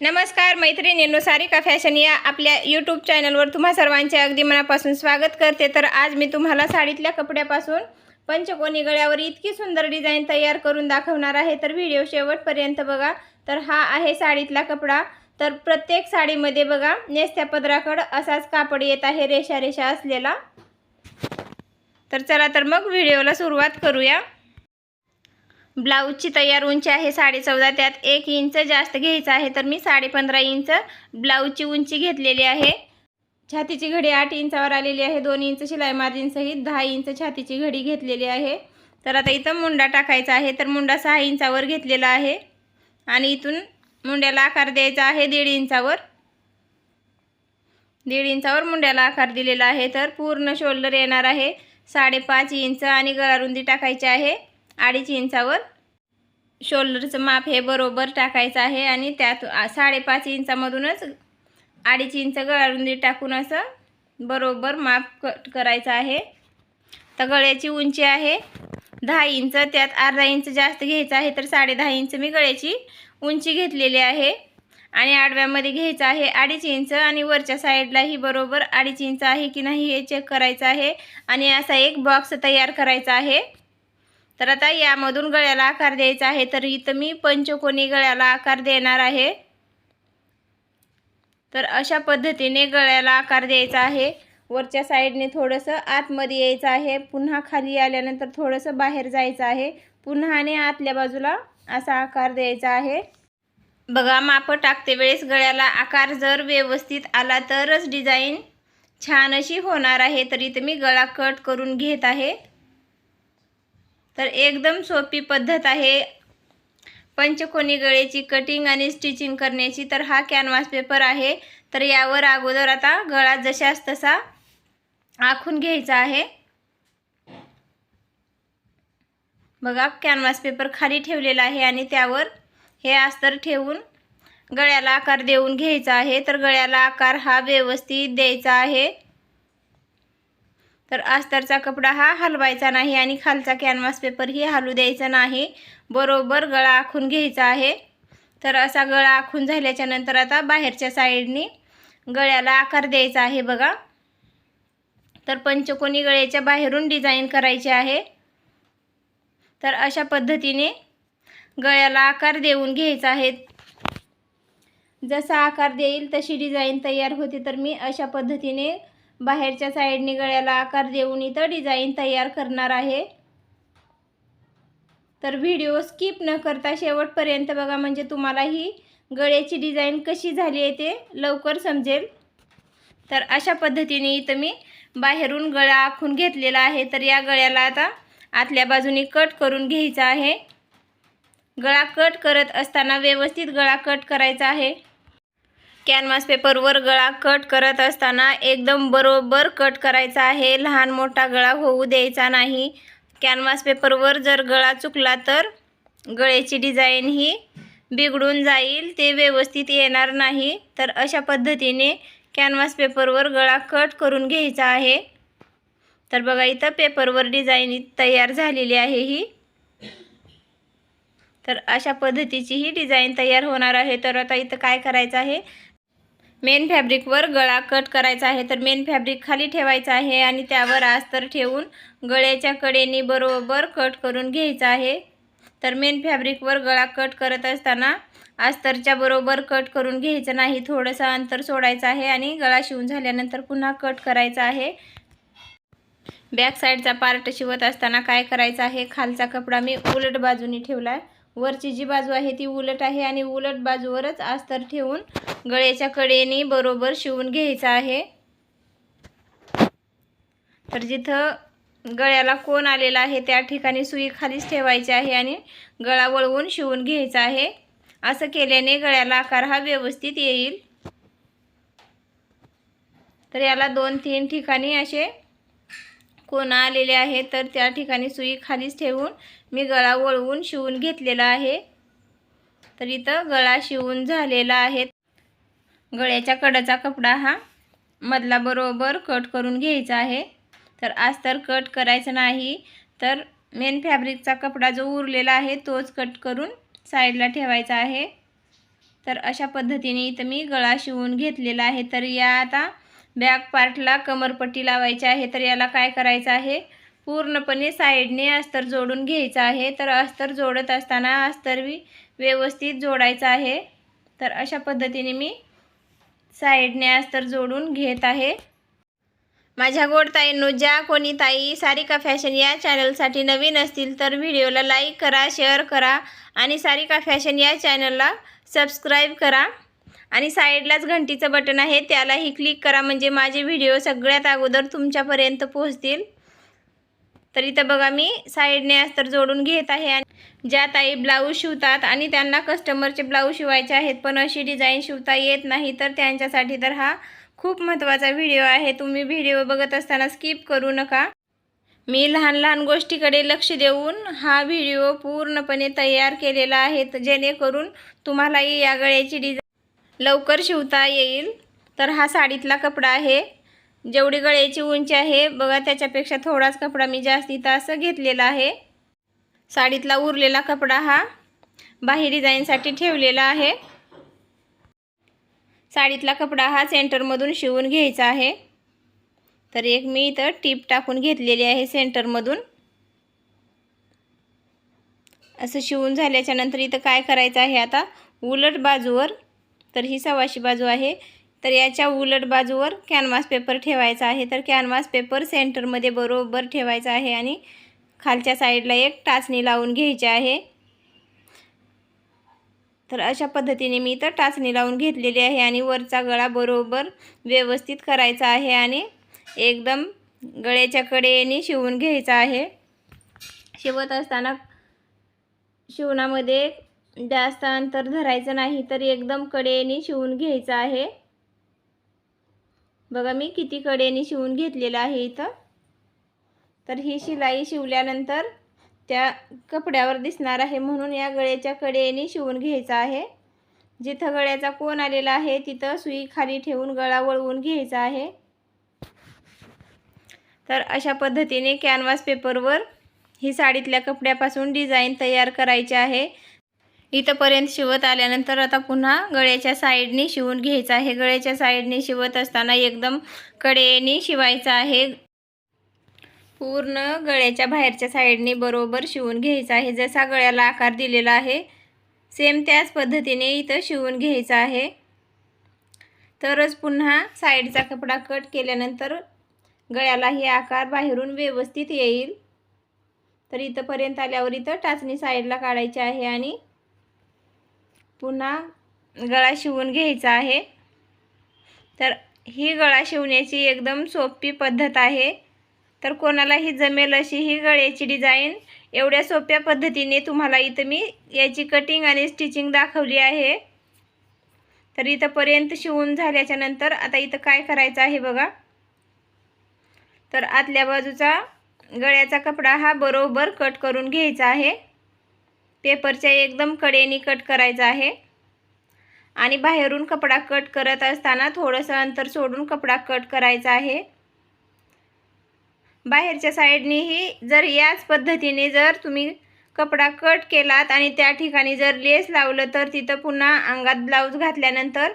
नमस्कार मैत्रिणींनो सारिका फॅशन या आपल्या यूट्यूब चॅनलवर तुम्हा सर्वांचे अगदी मनापासून स्वागत करते. तर आज मी तुम्हाला साडीतल्या कपड्यापासून पंचकोनी गळ्यावर इतकी सुंदर डिझाईन तयार करून दाखवणार आहे. तर व्हिडिओ शेवटपर्यंत बघा. तर हा आहे साडीतला कपडा. तर प्रत्येक साडीमध्ये बघा नेसत्या पदराकड असाच कापड येत आहे रेषा रेषा असलेला. तर चला तर मग व्हिडिओला सुरुवात करूया. ब्लाऊजची तयार उंची आहे साडे चौदा त्यात एक इंच जास्त घ्यायचं आहे तर मी साडे पंधरा इंच ब्लाऊजची उंची घेतलेली आहे. छातीची घडी आठ इंचावर आलेली आहे दोन इंच शिलाई मार्जिनसहित दहा इंच छातीची घडी घेतलेली आहे. तर आता इथं मुंडा टाकायचा आहे तर मुंडा सहा इंचावर घेतलेला आहे. आणि इथून मुंड्याला आकार द्यायचा आहे दीड इंचावर. दीड इंचावर मुंड्याला आकार दिलेला आहे तर पूर्ण शोल्डर येणार आहे साडेपाच इंच आणि गळारुंदी टाकायची आहे. अडीच इंचावर. शोल्डरचं माप हे बरोबर टाकायचं आहे आणि त्यात साडेपाच इंचामधूनच अडीच इंच गळारुंदी टाकून असं बरोबर माप कट करायचं आहे. तर गळ्याची उंची आहे दहा इंच त्यात अर्धा इंच जास्त घ्यायचं आहे तर साडे दहा इंच मी गळ्याची उंची घेतलेली आहे. आणि आडव्यामध्ये घ्यायचं आहे अडीच इंच आणि वरच्या साईडलाही बरोबर अडीच इंच आहे की नाही हे चेक करायचं आहे. आणि असा एक बॉक्स तयार करायचा आहे. तर आता यामधून गळ्याला आकार द्यायचा आहे तर इथं मी पंचकोनी गळ्याला आकार देणार आहे. तर अशा पद्धतीने गळ्याला आकार द्यायचा आहे. वरच्या साईडने थोडंसं आतमध्ये यायचं आहे. पुन्हा खाली आल्यानंतर थोडंसं बाहेर जायचं आहे. पुन्हा आणि आतल्या बाजूला असा आकार द्यायचा आहे. बघा मापं टाकते वेळेस गळ्याला आकार जर व्यवस्थित आला तरच डिझाईन छान अशी होणार आहे. तर इथं मी गळा कट करून घेत आहे. तर एकदम सोपी पद्धत आहे. पंचकोनी गळ्याची कटिंग आणि स्टिचिंग करण्याची. तर हा कॅनव्हास पेपर आहे. तर यावर अगोदर आता गळा जशास तसा आखून घ्यायचा आहे. बघा कॅनव्हास पेपर खाली ठेवलेला आहे आणि त्यावर हे अस्तर ठेवून गळ्याला आकार देऊन घ्यायचा आहे. तर गळ्याला आकार हा व्यवस्थित द्यायचा आहे. तर अस्तरचा कपडा हा हलवायचा नाही आणि खालचा कॅनव्हास पेपरही हलू द्यायचा नाही. बरोबर गळा आखून घ्यायचा आहे. तर असा गळा आखून झाल्याच्यानंतर आता बाहेरच्या साईडनी गळ्याला आकार द्यायचा आहे बघा. तर पंचकोनी गळ्याच्या बाहेरून डिझाईन करायची आहे. तर अशा पद्धतीने गळ्याला आकार देऊन घ्यायचा आहे. जसा आकार देईल तशी डिझाईन तयार होते. तर मी अशा पद्धतीने बाहेरच्या साईडने गळ्याला आकार देऊन इथं डिझाईन तयार करणार आहे. तर व्हिडिओ स्किप न करता शेवटपर्यंत बघा म्हणजे तुम्हाला ही गळ्याची डिझाईन कशी झाली आहे ते लवकर समजेल. तर अशा पद्धतीने इथं मी बाहेरून गळा आखून घेतलेला आहे. तर या गळ्याला आता आतल्या बाजूने कट करून घ्यायचा आहे. गळा कट करत असताना व्यवस्थित गळा कट करायचा आहे. कॅनव्हास पेपरवर गळा कट करत असताना एकदम बरोबर कट करायचा आहे. लहान मोठा गळा होऊ द्यायचा नाही. कॅनव्हास पेपरवर जर गळा चुकला तर गळ्याची डिझाईन ही बिघडून जाईल. ते व्यवस्थित येणार नाही. तर अशा पद्धतीने कॅनव्हास पेपरवर गळा कट करून घ्यायचा आहे. तर बघा इथं पेपरवर डिझाईन तयार झालेली आहे ही. तर अशा पद्धतीची ही डिझाईन तयार होणार आहे. तर आता इथं काय करायचं आहे? मेन फॅब्रिकवर गळा कट करायचा आहे. तर मेन फॅब्रिक खाली ठेवायचं आहे आणि त्यावर अस्तर ठेवून गळ्याच्या कडेने बरोबर कट करून घ्यायचा आहे. तर मेन फॅब्रिकवर गळा कट करत असताना अस्तरच्या बरोबर कट करून घ्यायचं नाही. थोडंसं अंतर सोडायचं आहे आणि गळा शिवून झाल्यानंतर पुन्हा कट करायचा आहे. बॅक साईडचा पार्ट शिवत असताना काय करायचं आहे? खालचा कपडा मी उलट बाजूनी ठेवला आहे वरची जी बाजू आहे ती उलट आहे आणि उलट बाजूवरच अस्तर ठेवून गळ्याच्या कडेने बरोबर शिवून घ्यायचं आहे. तर जिथं गळ्याला कोण आलेला आहे त्या ठिकाणी सुई खालीच ठेवायची आहे आणि गळा वळवून शिवून घ्यायचा आहे. असं केल्याने गळ्याला आकार हा व्यवस्थित येईल. तर याला दोन तीन ठिकाणी असे कोणा आलेले आहेत तर त्या ठिकाणी सुई खालीच ठेवून मी गळा वळवून शिवून घेतलेला आहे. तर इथं गळा शिवून झालेला आहे. गळ्याच्या कडाचा कपडा हा मधला बरोबर कट करून घ्यायचा आहे. तर आज तर कट करायचं नाही तर मेन फॅब्रिकचा कपडा जो उरलेला आहे तोच कट करून साईडला ठेवायचा आहे. तर अशा पद्धतीने इथं मी गळा शिवून घेतलेला आहे. तर या आता बॅक पार्टला कमरपट्टी लावायची आहे तर याला काय करायचं आहे? पूर्णपणे साईडने अस्तर जोडून घ्यायचं आहे. तर अस्तर जोडत असताना अस्तर बी व्यवस्थित जोडायचं आहे. तर अशा पद्धतीने मी साईडने अस्तर जोडून घेत आहे. माझ्या गोड ताईंनो ज्या कोणी ताई सारिका फॅशन या चॅनलसाठी नवीन असतील तर व्हिडिओला लाईक करा शेअर करा आणि सारिका फॅशन या चॅनलला सबस्क्राईब करा. आणि साईडलाच घंटीचं बटन आहे त्यालाही क्लिक करा. म्हणजे माझे व्हिडिओ सगळ्यात अगोदर तुमच्यापर्यंत पोहोचतील. तर इथं बघा मी साईडने अस्तर जोडून घेत आहे आणि ज्या ताई ब्लाऊज शिवतात आणि त्यांना कस्टमरचे ब्लाऊज शिवायचे आहेत पण अशी डिझाईन शिवता येत नाही. तर त्यांच्यासाठी तर हा खूप महत्त्वाचा व्हिडिओ आहे. तुम्ही व्हिडिओ बघत असताना स्किप करू नका. मी लहान लहान गोष्टीकडे लक्ष देऊन हा व्हिडिओ पूर्णपणे तयार केलेला आहे जेणेकरून तुम्हालाही या गळ्याची डिझाईन लवकर शिवता येईल. तर हा साडीतला कपडा आहे. जेवढी गळ्याची उंची आहे बघा त्याच्यापेक्षा थोडाच कपडा मी जास्त इथं असं घेतलेला आहे. साडीतला उरलेला कपडा हा बाही डिझाईनसाठी ठेवलेला आहे. साडीतला कपडा हा सेंटरमधून शिवून घ्यायचा आहे. तर एक मी इथं टीप टाकून घेतलेली आहे सेंटरमधून. असं शिवून झाल्याच्यानंतर इथं काय करायचं आहे आता? उलट बाजूवर तर ही सव्वाशी बाजू आहे. तर याच्या उलट बाजूवर कॅनव्हास पेपर ठेवायचा आहे. तर कॅनव्हास पेपर सेंटरमध्ये बरोबर ठेवायचा आहे आणि खालच्या साईडला एक टाचणी लावून घ्यायची आहे. तर अशा पद्धतीने मी इथं टाचणी लावून घेतलेली आहे आणि वरचा गळा बरोबर व्यवस्थित करायचा आहे आणि एकदम गळ्याच्या कडेने शिवून घ्यायचा आहे. शिवत असताना शिवणामध्ये जास्त अंतर धरायचं नाही तर एकदम कडेने शिवून घ्यायचं आहे. बघा मी किती कडेने शिवून घेतलेलं आहे इथं. तर ही शिलाई शिवल्यानंतर त्या कपड्यावर दिसणार आहे म्हणून या गळ्याच्या कडेने शिवून घ्यायचा आहे. जिथं गळ्याचा कोण आलेला आहे तिथं सुई खाली ठेवून गळा वळवून घ्यायचा आहे. तर अशा पद्धतीने कॅनव्हास पेपरवर ही साडीतल्या कपड्यापासून डिझाईन तयार करायची आहे. इथंपर्यंत शिवत आल्यानंतर आता पुन्हा गळ्याच्या साईडने शिवून घ्यायचं आहे. गळ्याच्या साईडने शिवत असताना एकदम कडेने शिवायचं आहे. पूर्ण गळ्याच्या बाहेरच्या साईडने बरोबर शिवून घ्यायचं आहे. जसा गळ्याला आकार दिलेला आहे सेम त्याच पद्धतीने इथं शिवून घ्यायचं आहे. तरच पुन्हा साईडचा कपडा कट केल्यानंतर गळ्यालाही आकार बाहेरून व्यवस्थित येईल. तर इथंपर्यंत आल्यावर इथं टाचणी साईडला काढायची आहे आणि पुन्हा गळा शिवून घ्यायचा आहे. तर ही गळा शिवण्याची एकदम सोपी पद्धत आहे. तर कोणालाही जमेल अशी ही गळ्याची डिझाईन एवढ्या सोप्या पद्धतीने तुम्हाला इथं मी याची कटिंग आणि स्टिचिंग दाखवली आहे. तर इथंपर्यंत शिवून झाल्याच्यानंतर आता इथं काय करायचं आहे बघा. तर आतल्या बाजूचा गळ्याचा कपडा हा बरोबर कट करून घ्यायचा आहे. पेपरच्या एकदम कडेने कट करायचा आहे. आणि बाहेरून कपडा कट करत असताना थोडंसं अंतर सोडून कपडा कट करायचा आहे. बाहेरच्या साईडनेही जर याच पद्धतीने जर तुम्ही कपडा कट केलात आणि त्या ठिकाणी जर लेस लावलं तर तिथं पुन्हा अंगात ब्लाऊज घातल्यानंतर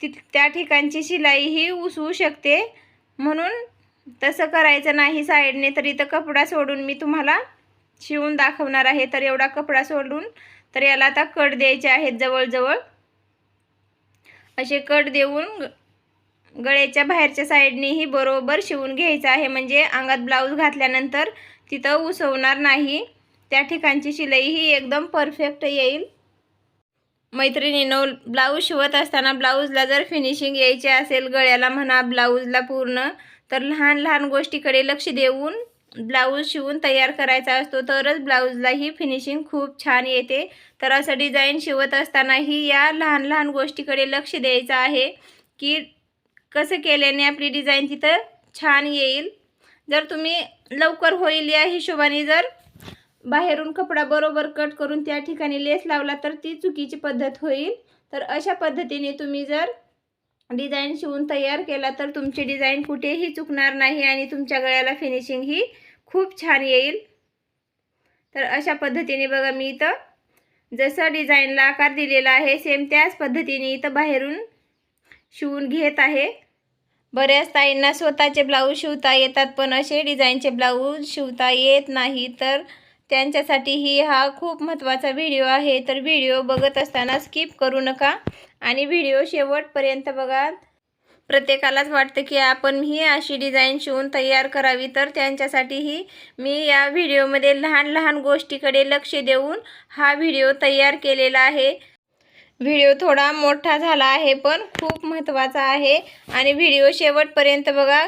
ति त्या ठिकाणची शिलाई ही उसवू शकते. म्हणून तसं करायचं नाही साईडने तर इथं कपडा सोडून मी तुम्हाला शिवून दाखवणार आहे. तर एवढा कपडा सोडून तर याला आता कट द्यायचे आहेत जवळजवळ. असे कट देऊन गळ्याच्या बाहेरच्या साईडनेही बरोबर शिवून घ्यायचं आहे. म्हणजे अंगात ब्लाऊज घातल्यानंतर तिथं उसवणार नाही. त्या ठिकाणची शिलाई ही एकदम परफेक्ट येईल. मैत्रिणीनो ब्लाऊज शिवत असताना ब्लाऊजला जर फिनिशिंग यायचे असेल गळ्याला म्हणा ब्लाऊजला पूर्ण तर लहान लहान गोष्टीकडे लक्ष देऊन ब्लाऊज शिवून तयार करायचा असतो तरच ब्लाऊजलाही फिनिशिंग खूप छान येते. तर असं डिझाईन शिवत असतानाही या लहान लहान गोष्टीकडे लक्ष द्यायचं आहे की कसं केल्याने आपली डिझाईन तिथं छान येईल. जर तुम्ही लवकर होईल या हिशोबाने जर बाहेरून कपडा बरोबर कट करून त्या ठिकाणी लेस लावला तर ती चुकीची पद्धत होईल. तर अशा पद्धतीने तुम्ही जर डिझाईन शिवून तयार केला तर तुमची डिझाईन कुठेही चुकणार नाही आणि तुमच्या गळ्याला फिनिशिंग ही खूप छान येईल. तर अशा पद्धतीने बघा मी इथं जसं डिझाईनला आकार दिलेला आहे सेम त्याच पद्धतीने इथं बाहेरून शिवून घेत आहे. बऱ्याच ताईंना स्वतःचे ब्लाऊज शिवता येतात पण असे डिझाईनचे ब्लाऊज शिवता येत नाही. तर त्यांच्यासाठीही हा खूप महत्त्वाचा व्हिडिओ आहे. तर व्हिडिओ बघत असताना स्किप करू नका. आणि व्हिडिओ शेवटपर्यंत बघा. प्रत्येकालाच वाटतं की आपण ही अशी डिझाईन शिवून तयार करावी तर त्यांच्यासाठीही मी या व्हिडिओमध्ये लहान लहान गोष्टीकडे लक्ष देऊन हा व्हिडिओ तयार केलेला आहे. व्हिडिओ थोडा मोठा झाला आहे पण खूप महत्त्वाचा आहे. आणि व्हिडिओ शेवटपर्यंत बघा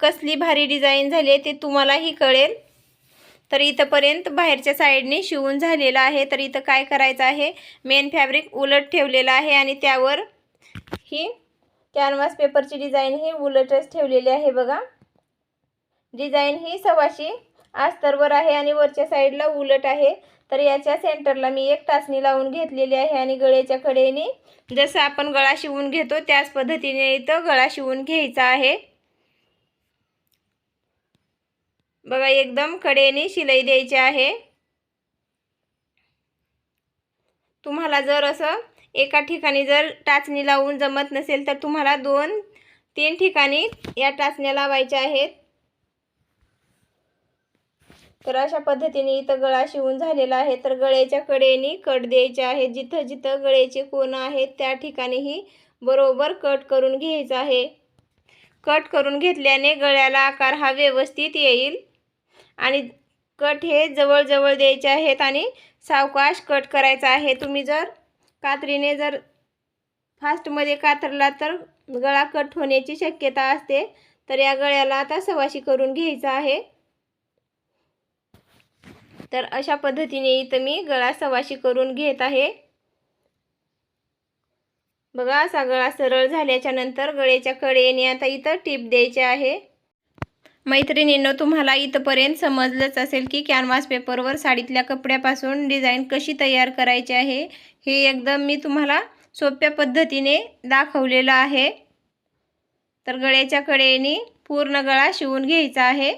कसली भारी डिझाईन झाली आहे ते तुम्हालाही कळेल. तर इथंपर्यंत बाहेरच्या साईडने शिवून झालेलं आहे. तर इथं काय करायचं आहे? मेन फॅब्रिक उलट ठेवलेलं आहे आणि त्यावर ही कॅनव्हास पेपरची डिझाईन ही उलटच ठेवलेली आहे बघा. डिझाईन ही सव्वाशे अस्तरवर आहे आणि वरच्या साईडला उलट आहे. तर याच्या सेंटरला मी एक टाचणी लावून घेतलेली आहे आणि गळ्याच्या कडेने जसं आपण गळा शिवून घेतो त्याच पद्धतीने इथं गळा शिवून घ्यायचा आहे. बघा एकदम कडेने शिलाई द्यायची आहे. तुम्हाला जर असं एका ठिकाणी जर टाचणी लावून जमत नसेल तर तुम्हाला दोन तीन ठिकाणी या टाचण्या लावायच्या आहेत. तर अशा पद्धतीने इथं गळा शिवून झालेला आहे. तर गळ्याच्या कडेने कट द्यायचे आहे जिथं जिथं गळ्याचे कोण आहेत त्या ठिकाणीही बरोबर कट करून घ्यायचं आहे. कट करून घेतल्याने गळ्याला आकार हा व्यवस्थित येईल. आणि कट हे जवळजवळ द्यायचे आहेत आणि सावकाश कट करायचा आहे. तुम्ही जर कात्रीने जर फास्टमध्ये कातरला तर गळा कट होण्याची शक्यता असते. तर या गळ्याला आता सवाशी करून घ्यायचा आहे. तर अशा पद्धतीने इथं मी गळा सवाशी करून घेत आहे. बघा असा गळा सरळ झाल्याच्यानंतर गळ्याच्या कडेने आता इथं टीप द्यायचे आहे. मैत्रिणींनो तुम्हाला इथंपर्यंत समजलंच असेल की कॅनव्हास पेपरवर साडीतल्या कपड्यापासून डिझाईन कशी तयार करायची आहे हे एकदम मी तुम्हाला सोप्या पद्धतीने दाखवलेलं आहे. तर गळ्याच्या कडेने पूर्ण गळा शिवून घ्यायचा आहे.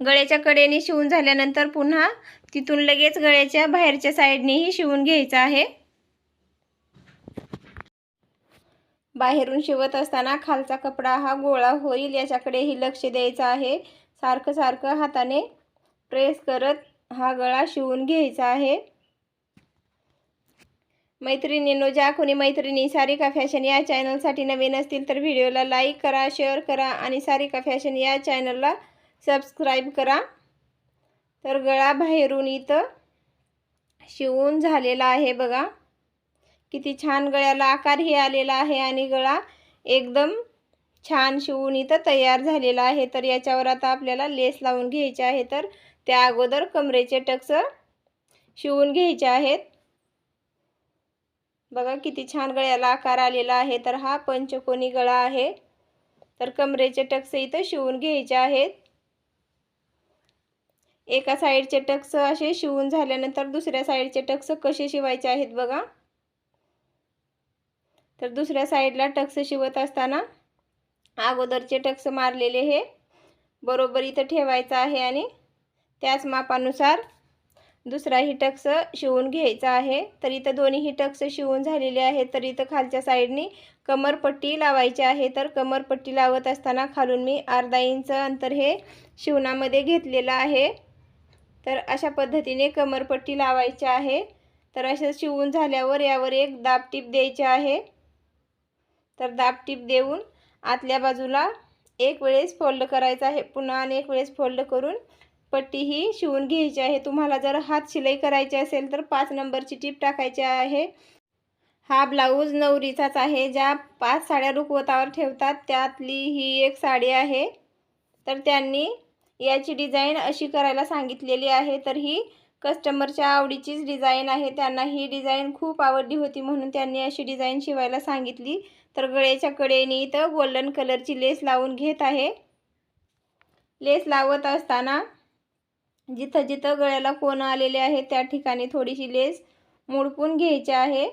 गळ्याच्या कडेने शिवून झाल्यानंतर पुन्हा तिथून लगेच गळ्याच्या बाहेरच्या साईडनेही शिवून घ्यायचं आहे. बाहेरून शिवत असताना खालचा कपडा हा गोळा होईल याच्याकडेही लक्ष द्यायचं आहे. सारखं सारखं हाताने प्रेस करत हा गळा शिवून घ्यायचा आहे. मैत्रिणींनो ज्या कोणी मैत्रिणी सारिका फॅशन या चॅनलसाठी नवीन असतील तर व्हिडिओला लाईक करा शेअर करा आणि सारिका फॅशन या चॅनलला सबस्क्राईब करा. तर गळा बाहेरून इथं शिवून झालेला आहे बघा. किती छान गळ्याला आकारही आलेला आहे आणि गळा एकदम छान शिवून इथं तयार झालेला आहे. तर याच्यावर आता आपल्याला लेस लावून घ्यायचे आहे. तर त्या अगोदर कमरेचे टक्स शिवून घ्यायचे आहेत. बघा किती छान गळ्याला आकार आलेला आहे. तर हा पंचकोनी गळा आहे. तर कमरेचे टक्स इथं शिवून घ्यायचे आहेत. एका साईडचे टक्स असे शिवून झाल्यानंतर दुसऱ्या साईडचे टक्स कसे शिवायचे आहेत बघा. तर दुसऱ्या साईडला टक्स शिवत असताना अगोदरचे टक्स मारलेले हे बरोबर इथं ठेवायचं आहे आणि त्याच मापानुसार दुसराही टक्स शिवून घ्यायचा आहे. तर इथं दोन्हीही टक्स शिवून झालेले आहेत. तर इथं खालच्या साईडनी कमरपट्टी लावायची आहे. तर कमरपट्टी लावत असताना खालून मी अर्धा इंच अंतर हे शिवणामध्ये घेतलेलं आहे. तर अशा पद्धतीने कमरपट्टी लावायची आहे. तर असं शिवून झाल्यावर यावर एक दाब टीप द्यायची आहे. तर दाब टीप देऊन आतल्या बाजूला एक वेळेस फोल्ड करायचं आहे. पुन्हा आणि एक वेळेस फोल्ड करून पट्टी ही शिवून घ्यायची आहे. तुम्हाला जर हात शिलाई करायची असेल तर पाच नंबरची टीप टाकायची आहे. हा ब्लाऊज नवरीचाच आहे. ज्या पाच साड्या रुखवतावर ठेवतात त्यातली ही एक साडी आहे. तर त्यांनी याची डिझाईन अशी करायला सांगितलेली आहे. तर ही कस्टमरच्या आवडीचीच डिझाईन आहे. त्यांना ही डिझाईन खूप आवडली होती म्हणून त्यांनी अशी डिझाईन शिवायला सांगितली. तर गळ्याच्या कडेने इथं गोल्डन कलरची लेस लावून घेत आहे. लेस लावत असताना जिथं जिथं गळ्याला कोण आलेले आहे त्या ठिकाणी थोडीशी लेस मुडपून घ्यायची आहे.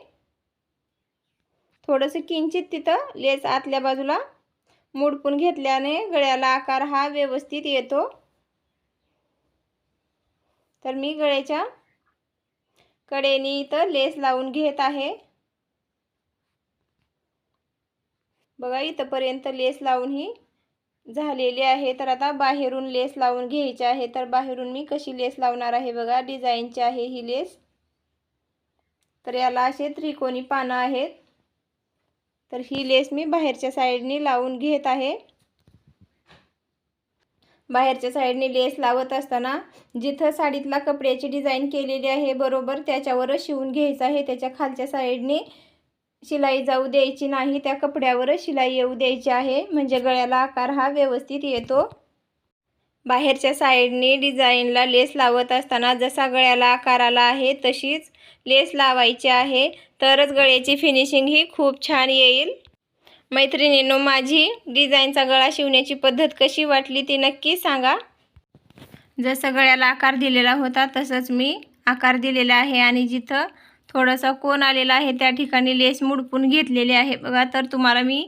थोडंसं किंचित तिथं लेस आतल्या बाजूला मुडपून घेतल्याने गळ्याला आकार हा व्यवस्थित येतो. तर मी गळ्याच्या कडेने इथं लेस लावून घेत आहे. बघा इथंपर्यंत लेस लावून ही झालेली आहे. तर आता बाहेरून लेस लावून घ्यायची आहे. तर बाहेरून मी कशी लेस लावणार आहे बघा डिझाईनची आहे ही लेस. तर याला असे त्रिकोणी पानं आहेत. तर ही लेस मी बाहेरच्या साईडनी लावून घेत आहे. बाहेरच्या साईडने लेस लावत असताना जिथं साडीतला कपड्याची डिझाईन केलेली आहे बरोबर त्याच्यावरच शिवून घ्यायचं आहे. त्याच्या खालच्या साईडने शिलाई जाऊ द्यायची नाही त्या कपड्यावरच शिलाई येऊ द्यायची आहे. म्हणजे गळ्याला आकार हा व्यवस्थित येतो. बाहेरच्या साईडने डिझाईनला लेस लावत असताना जसा गळ्याला आकार आला आहे तशीच लेस लावायची आहे. तरच गळ्याची फिनिशिंग ही खूप छान येईल. मैत्रिणींनो माझी डिझाईनचा गळा शिवण्याची पद्धत कशी वाटली ती नक्की सांगा. जसं गळ्याला आकार दिलेला होता तसंच मी आकार दिलेला आहे. आणि जिथं थोडासा कोण आलेला आहे त्या ठिकाणी लेस मुडपून घेतलेली आहे. बघा तर तुम्हाला मी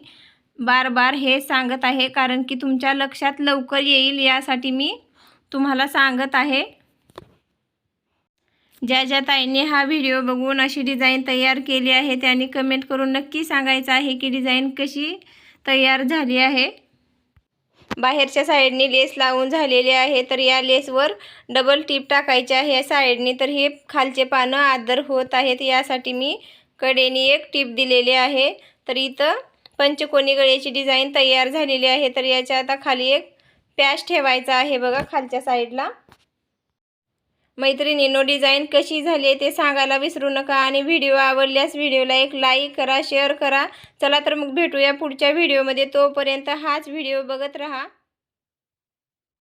बार बार हे सांगत आहे कारण की तुमच्या लक्षात लवकर येईल यासाठी मी तुम्हाला सांगत आहे. ज्या ज्या ताईंनी हा व्हिडिओ बघून अशी डिझाईन तयार केली आहे त्यांनी कमेंट करून नक्की सांगायचं आहे की डिझाईन कशी तयार झाली आहे. बाहेरच्या साईडने लेस लावून झालेले आहे तर या लेसवर डबल टीप टाकायचे आहे. या साईडने तर हे खालचे पानं आदर होत आहेत यासाठी मी कडेने एक टीप दिलेली आहे. तर इथं पंचकोनी गळ्याची डिझाईन तयार झालेली आहे तर याच्या आता खाली एक पॅच ठेवायचा आहे बघा खालच्या साईडला. मैत्रिणींनो डिझाईन कशी झाली आहे ते सांगायला विसरू नका आणि व्हिडिओ आवडल्यास व्हिडिओला एक लाईक करा शेअर करा. चला तर मग भेटूया पुढच्या व्हिडिओमध्ये तोपर्यंत हाच व्हिडिओ बघत राहा.